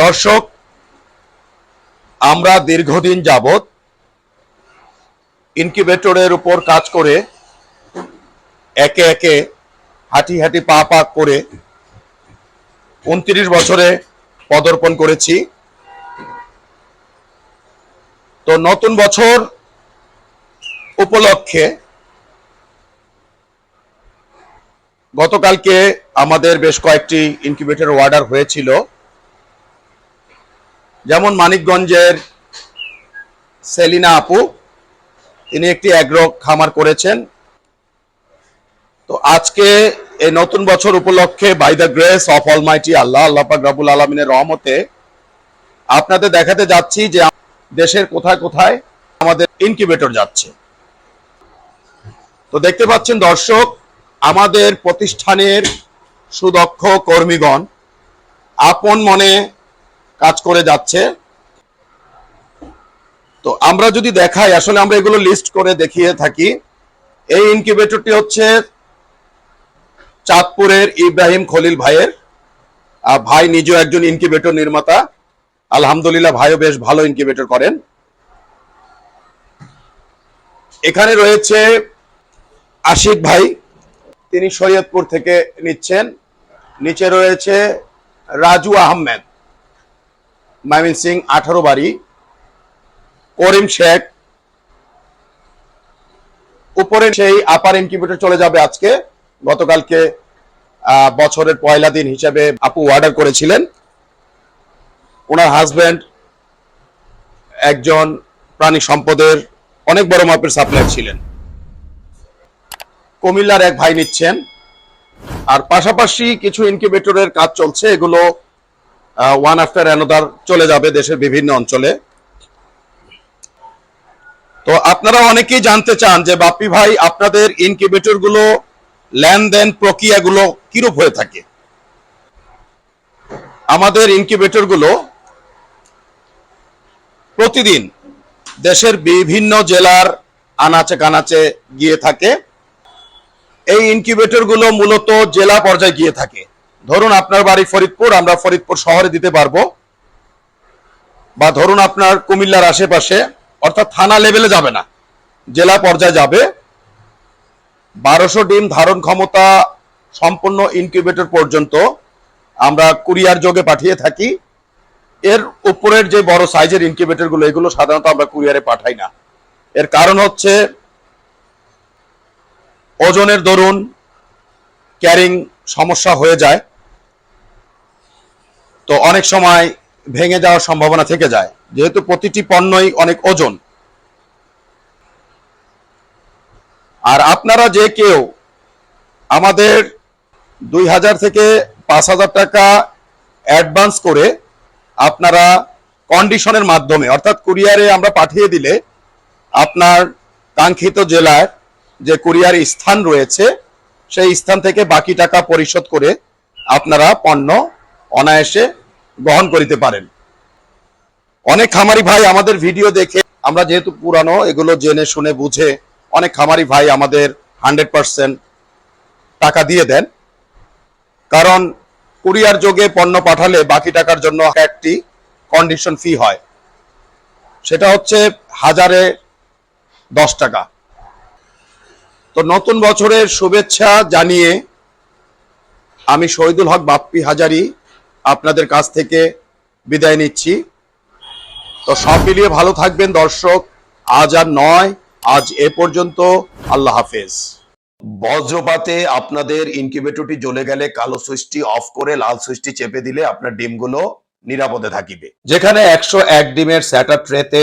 দর্শক, আমরা দীর্ঘদিন যাবত ইনকিউবেটরের উপর কাজ করে একে একে হাঁটি হাঁটি পা পা করে উনত্রিশ বছরে পদার্পণ করেছি। তো নতুন বছর উপলক্ষে গতকালকে আমাদের বেশ কয়েকটি ইনকিউবেটর অর্ডার হয়েছিল। যেমন মানিকগঞ্জের সেলিনা আপু, তিনি একটি অ্যাগ্রো খামার করেছেন। তো আজকে এই নতুন বছর উপলক্ষে by the grace of almighty Allah Allah পাক রাবুল আলমিনের রহমতে আপনাদের দেখাতে যাচ্ছি যে দেশের কোথায় কোথায় আমাদের ইনকিউবেটর যাচ্ছে। তো দেখতে পাচ্ছেন দর্শক, আমাদের প্রতিষ্ঠানের সুদক্ষ কর্মীগণ, আপন মনে কাজ করে যাচ্ছে। তো আমরা যদি দেখাই আসলে আমরা এগুলো লিস্ট করে দেখিয়ে থাকি। এই ইনকিউবেটরটি হচ্ছে চাঁদপুরের ইব্রাহিম খলিল ভাইয়ের। আহ, ভাই নিজেও একজন ইনকিউবেটর নির্মাতা। আলহামদুলিল্লাহ ভাইও বেশ ভালো ইনকিউবেটর করেন। এখানে রয়েছে আশিক ভাই। তিনি শরীয়তপুর থেকে নিচ্ছেন। নিচে রয়েছে রাজু আহমেদ। মাইমিন সিং আঠারো বাড়ি করিম শেখ। উপরে সেই আপার ইনকিউবেটর চলে যাবে আজকে। গতকালকে বছরের পয়লা দিন হিসাবে আপু অর্ডার করেছিলেন। ওনার হাজবেন্ড একজন প্রাণী সম্পদের অনেক বড় মাপের সাপ্লাই ছিলেন। কুমিল্লার এক ভাই নিচ্ছেন। আর পাশাপাশি কিছু ইনকিউবেটরের কাজ চলছে। এগুলো ওয়ান আফটার অ্যানোদার চলে যাবে দেশের বিভিন্ন অঞ্চলে। তো আপনারা অনেকেই জানতে চান যে, বাপ্পি ভাই, আপনাদের ইনকিউবেটরগুলো লেনদেন প্রক্রিয়াগুলো কিরূপ হয়ে থাকে? আমাদের ইনকিউবেটরগুলো প্রতিদিন দেশের বিভিন্ন জেলার আনাচে কানাচে গিয়ে থাকে। এই ইনকিউবেটরগুলো মূলত জেলা পর্যায়ে গিয়ে থাকে। ধরুন আপনার বাড়ি ফরিদপুর, আমরা ফরিদপুর শহরে দিতে পারব। বা ধরুন আপনার কুমিল্লার আশেপাশে, অর্থাৎ থানা লেভেলে যাবে না, জেলা পর্যায়ে যাবে। বারোশো ডিম ধারণ ক্ষমতা সম্পূর্ণ ইনকিউবেটর পর্যন্ত আমরা কুরিয়ার যোগে পাঠিয়ে থাকি। এর উপরের যে বড় সাইজের ইনকিউবেটরগুলো এগুলো সাধারণত আমরা কুরিয়ারে পাঠাই না। এর কারণ হচ্ছে ওজনের দরুন, ক্যারিং সমস্যা হয়ে যায়। তো অনেক সময় ভেঙে যাওয়ার সম্ভাবনা থেকে যায়। যেহেতু প্রতিটি পণ্যই অনেক ওজন। আর আপনারা যে কেউ আমাদের দুই হাজার থেকে পাঁচ হাজার টাকা অ্যাডভান্স করে আপনারা কন্ডিশনের মাধ্যমে, অর্থাৎ কুরিয়ারে আমরা পাঠিয়ে দিলে আপনার কাঙ্ক্ষিত জেলার যে কুরিয়ার স্থান রয়েছে, সেই স্থান থেকে বাকি টাকা পরিশোধ করে আপনারা পণ্য অনায়াসে গ্রহণ করিতে পারেন। অনেক খামারি ভাই আমাদের ভিডিও দেখে, আমরা যেহেতু পুরানো, এগুলো জেনে শুনে বুঝে অনেক খামারি ভাই আমাদের হান্ড্রেড পার্সেন্ট টাকা দিয়ে দেন। কারণ কুরিয়ার যোগে পণ্য পাঠালে বাকি টাকার জন্য একটি কন্ডিশন ফি হয়। সেটা হচ্ছে হাজারে দশ টাকা। তো নতুন বছরের শুভেচ্ছা জানিয়ে আমি শহীদুল হক বাপ্পি হাজারি আপনাদের কাছ থেকে বিদায় নিচ্ছি। তো সব মিলিয়ে ভালো থাকবেন দর্শক। আজ আর নয় আজ এ পর্যন্ত। আল্লাহ হাফেজ। বজ্রপাতে আপনাদের ইনকিউবেটরটি জ্বলে গেলে কালো সুইচটি অফ করে লাল সুইচটি চেপে দিলে আপনার ডিমগুলো নিরাপদে থাকিবে। যেখানে একশো এক ডিমের স্যাটার ট্রেতে